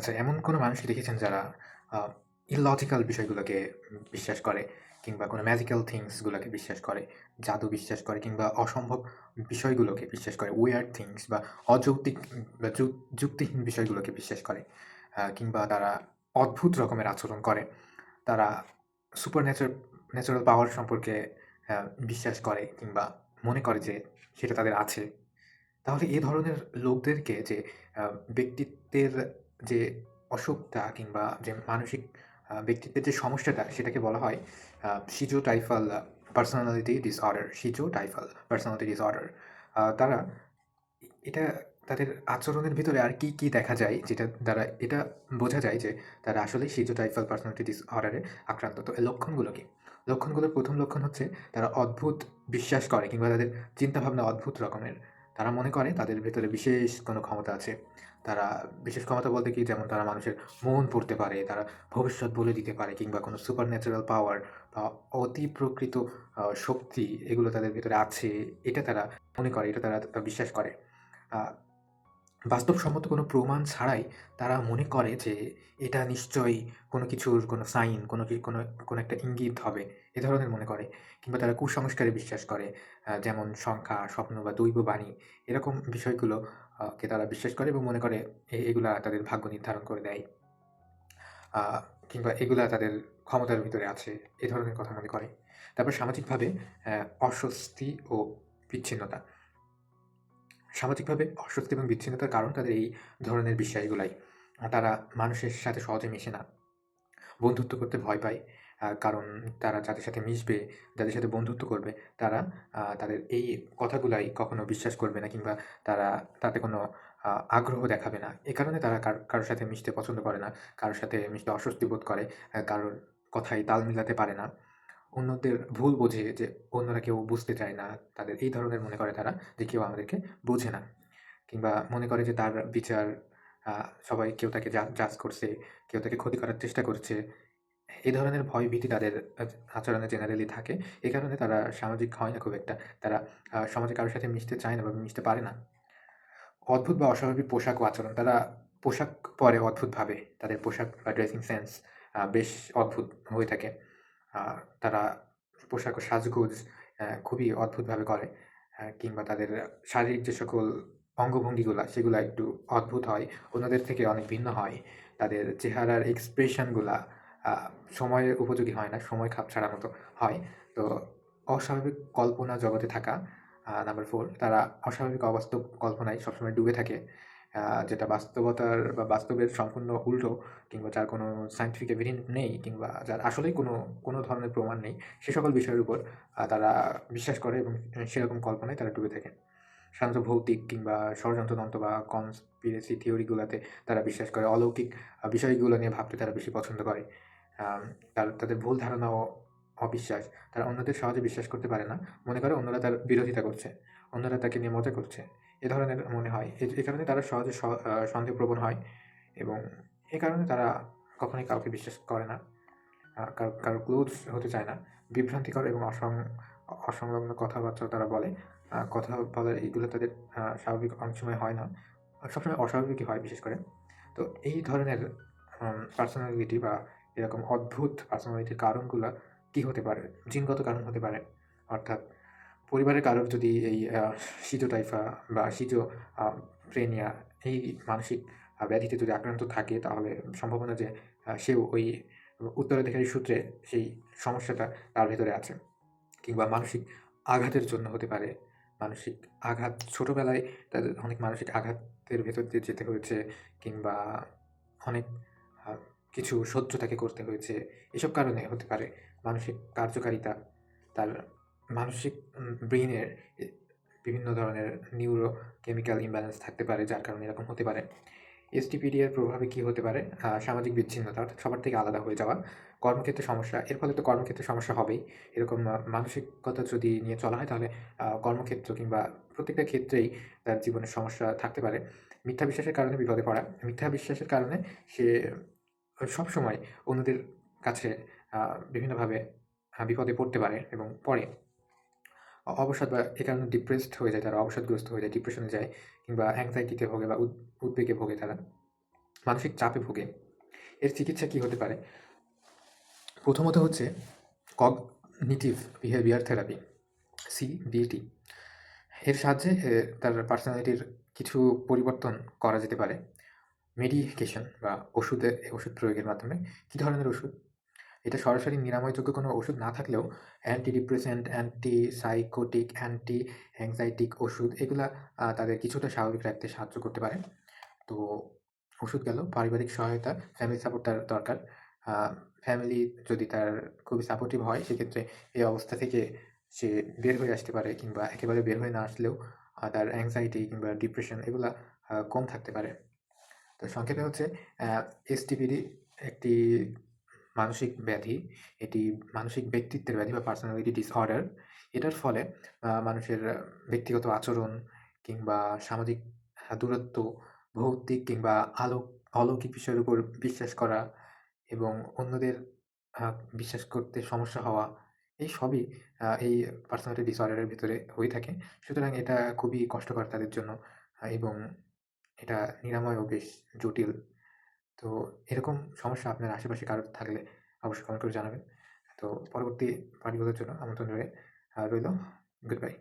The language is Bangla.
আচ্ছা এমন কোনো মানুষকে দেখেছেন যারা আ ইললজিক্যাল বিষয়গুলোকে বিশ্বাস করে কিংবা কোনো ম্যাজিক্যাল থিংস গুলাকে বিশ্বাস করে, জাদু বিশ্বাস করে কিংবা অসম্ভব বিষয়গুলোকে বিশ্বাস করে, উইয়ার্ড থিংস বা অযৌক্তিক বা যুক্তিহীন বিষয়গুলোকে বিশ্বাস করে। কিংবা তারা অদ্ভুত রকমের আচরণ করে। তারা সুপার ন্যাচার ন্যাচারাল পাওয়ার সম্পর্কে বিশ্বাস করে কিংবা মনে করে যে সেটা তাদের আছে। তাহলে এ ধরনের লোকদেরকে যে ব্যক্তিত্বের যে অসুখটা কিংবা যে মানসিক ব্যক্তিত্বের যে সমস্যাটা সেটাকে বলা হয় সিজো schizotypal personality disorder, schizotypal personality disorder. তারা এটা তাদের আচরণের ভিতরে আর কি, কি দেখা যায় যেটা দ্বারা এটা বোঝা যায় যে তারা আসলে সিজো শিজোটাইফাল পার্সোনালিটি ডিসঅর্ডার আক্রান্ত। তো এর লক্ষণগুলো কি? লক্ষণগুলোর প্রথম লক্ষণ হচ্ছে তারা অদ্ভুত বিশ্বাস করে কিংবা তাদের চিন্তাভাবনা অদ্ভুত রকমের। তারা মনে করে তাদের ভেতরে বিশেষ কোনো ক্ষমতা আছে। তারা বিশেষ ক্ষমতা বলতে কি যেমন তারা মানুষের মন পড়তে পারে, তারা ভবিষ্যৎ বলে দিতে পারে কিংবা কোনো সুপার ন্যাচারাল পাওয়ার বা অতি প্রকৃত শক্তি এগুলো তাদের ভেতরে আছে। এটা তারা মনে করে, এটা তারা বিশ্বাস করে। বাস্তবসম্মত কোনো প্রমাণ ছাড়াই তারা মনে করে যে এটা নিশ্চয়ই কোনো কিছুর কোনো সাইন, কোনো কোনো কোনো একটা ইঙ্গিত হবে। এ ধরনের মনে করে। কিংবা তারা কুসংস্কারে বিশ্বাস করে। যেমন সংখ্যা, স্বপ্ন বা দৈব বাণী এরকম বিষয়গুলো কে তারা বিশ্বাস করে এবং মনে করে এগুলা তাদের ভাগ্য নির্ধারণ করে দেয়। কিংবা এগুলা তাদের ক্ষমতার ভিতরে আছে। এ ধরনের কথা মনে করে। তারপর সামাজিকভাবে অস্বস্তি ও বিচ্ছিন্নতা। সামাজিকভাবে অস্বস্তি এবং বিচ্ছিন্নতার কারণ তাদের এই ধরনের বিশ্বাসগুলাই। তারা মানুষের সাথে সহজে মেশে না। বন্ধুত্ব করতে ভয় পায়। কারণ তারা যাদের সাথে মিশবে, যাদের সাথে বন্ধুত্ব করবে, তারা তাদের এই কথাগুলাই কখনো বিশ্বাস করবে না কিংবা তারা তাতে কোনো আগ্রহ দেখাবে না। এ কারণে তারা কার কারও সাথে মিশতে পছন্দ করে না। কারোর সাথে মিশতে অস্বস্তি বোধ করে। কারোর কথায় তাল মিলাতে পারে না। অন্যদের ভুল বোঝে যে অন্যরা কেউ বুঝতে চায় না। তাদের এই ধরনের মনে করে তারা যে কেউ আমাদেরকে বোঝে না। কিংবা মনে করে যে তার বিচার সবাই কেউ তাকে জাজ করছে, কেউ তাকে ক্ষতি করার চেষ্টা করছে। এই ধরনের ভয়-ভীতি তাদের আচরণে জেনারেলি থাকে। এ কারণে তারা সামাজিক হয় না খুব একটা। তারা সমাজে কারোর সাথে মিশতে চায় না বা মিশতে পারে না। অদ্ভুত বা অস্বাভাবিক পোশাক ও আচরণ। তারা পোশাক পরে অদ্ভুতভাবে। তাদের পোশাক বা ড্রেসিং সেন্স বেশ অদ্ভুত হয়ে থাকে। তারা পোশাক ও সাজগোজ খুবই অদ্ভুতভাবে করে। কিংবা তাদের শারীরিক যে সকল অঙ্গভঙ্গিগুলা, সেগুলো একটু অদ্ভুত হয়। অন্যদের থেকে অনেক ভিন্ন হয়। তাদের চেহারার এক্সপ্রেশনগুলা সময়ের উপযোগী হয় না। সময় খাপ ছাড়া মতো হয়। তো অস্বাভাবিক কল্পনা জগতে থাকা। নাম্বার ফোর তারা অস্বাভাবিক অবাস্তব কল্পনায় সবসময় ডুবে থাকে। যেটা বাস্তবতার বা বাস্তবের সম্পূর্ণ উল্টো কিংবা যার কোনো সায়েন্টিফিক এভিডেন্স নেই কিংবা যার আসলেই কোনো, কোনো ধরনের প্রমাণ নেই। সে সকল বিষয়ের উপর তারা বিশ্বাস করে এবং সেরকম কল্পনায় তারা ডুবে থাকেন সাধারণত ভৌতিক কিংবা ষড়যন্ত্রতন্ত্র বা কনস্পিরেসি থিওরি গুলাতে তারা বিশ্বাস করে। অলৌকিক বিষয়গুলো নিয়ে ভাবতে তারা বেশি পছন্দ করে। তার তাদের ভুল ধারণা ও অবিশ্বাস। তারা অন্যদের সহজে বিশ্বাস করতে পারে না। মনে করে অন্যরা তার বিরোধিতা করছে। অন্যরা তাকে নিয়ে মজা করছে। এ ধরনের মনে হয়। এ এ কারণে তারা সহজে সন্দেহপ্রবণ হয় এবং এ কারণে তারা কখনোই কাউকে বিশ্বাস করে না। কারও কারও ক্লোজ হতে চায় না। বিভ্রান্তিকর এবং অসং, অসংলগ্ন কথাবার্তা তারা বলে। কথা বলার এগুলো তাদের স্বাভাবিক অনেক সময় হয় না। সবসময় অস্বাভাবিকই হয় বিশেষ করে। তো এই ধরনের পার্সোনালিটি বা এরকম অদ্ভুত পার্সোনালিটির কারণগুলা কি হতে পারে? জিনগত কারণ হতে পারে। অর্থাৎ পরিবারের কারোর যদি এই আ শিজোটাইফা বা আ প্রেনিয়া এই মানসিক ব্যাধিতে যদি আক্রান্ত থাকে, তাহলে সম্ভাবনা যে সেও ওই উত্তরাধিকারী সূত্রে সেই সমস্যাটা তার ভেতরে আছে। কিংবা মানসিক আঘাতের জন্য হতে পারে। মানসিক আঘাত ছোটোবেলায় তাদের অনেক মানসিক আঘাতের ভেতর দিয়ে যেতে হয়েছে, কিংবা অনেক কিছু সহ্য তাকে করতে হয়েছে। এসব কারণে হতে পারে। মানসিক কার্যকারিতা, তার মানসিক ব্রেনের বিভিন্ন ধরনের নিউরো কেমিক্যাল ইমব্যালেন্স থাকতে পারে যার কারণে এরকম হতে পারে। এসটিপিডি এর প্রভাবে কি হতে পারে? সামাজিক বিচ্ছিন্নতা অর্থাৎ সবার থেকে আলাদা হয়ে যাওয়া। কর্মক্ষেত্রে সমস্যা। এর ফলে তো কর্মক্ষেত্রে সমস্যা হবেই। এরকম মানসিকতা যদি নিয়ে চলা হয় তাহলে কর্মক্ষেত্র কিংবা প্রত্যেকটা ক্ষেত্রেই তার জীবনে সমস্যা থাকতে পারে। মিথ্যা বিশ্বাসের কারণে বিপদে পড়া। মিথ্যা বিশ্বাসের কারণে সে সবসময় অন্যদের কাছে বিভিন্নভাবে বিপদে পড়তে পারে এবং পরে অবসাদ বা এ কারণে ডিপ্রেসড হয়ে যায় তারা, অবসাদগ্রস্ত হয়ে যায়, ডিপ্রেশনে যায় কিংবা anxiety তে ভোগে বা উদ উদ্বেগে ভোগে তারা। মানসিক চাপে ভোগে। এর চিকিৎসা কী হতে পারে? প্রথমত হচ্ছে কগনিটিভ বিহেভিয়ার থেরাপি সিবিটি এর সাহায্যে তার পার্সোনালিটির কিছু পরিবর্তন করা যেতে পারে। মেডিকেশন বা ওষুধের ওষুধ প্রয়োগের মাধ্যমে। কী ধরনের ওষুধ? এটা সরাসরি নিরাময়যোগ্য কোনো ওষুধ না থাকলেও anti depressant anti psychotic anti anxiolytic ওষুধ, এগুলা তাদের কিছুটা স্বাভাবিক রাখতে সাহায্য করতে পারে। তো ওষুধ গেল, পারিবারিক সহায়তা ফ্যামিলি সাপোর্ট তার দরকার। ফ্যামিলি যদি তার খুবই সাপোর্টিভ হয়, সেক্ষেত্রে এই অবস্থা থেকে সে বের হয়ে আসতে পারে কিংবা একেবারে বের হয়ে না আসলেও তার অ্যাংজাইটি কিংবা ডিপ্রেশন এগুলা কম থাকতে পারে। তো সংক্ষেপে হচ্ছে এসটিপিডি একটি মানসিক ব্যাধি, এটি মানসিক ব্যক্তিত্বের ব্যাধি বা পার্সোনালিটি ডিসঅর্ডার এটার ফলে মানুষের ব্যক্তিগত আচরণ কিংবা সামাজিক দূরত্ব, ভৌতিক কিংবা আলোক, অলৌকিক বিষয়ের উপর বিশ্বাস করা এবং অন্যদের বিশ্বাস করতে সমস্যা হওয়া, এই সবই এই পার্সোনালিটি ডিসঅর্ডারের ভিতরে হয়ে থাকে। সুতরাং এটা খুবই কষ্টকর তাদের জন্য এবং এটা নিরাময়ও বেশ জটিল। তো এরকম সমস্যা আপনার আশেপাশে কারোর থাকলে অবশ্যই কমেন্ট করে জানাবেন। তো পরবর্তী পাঠগুলোর জন্য আমন্ত্রণ রয়ে রইল। Good bye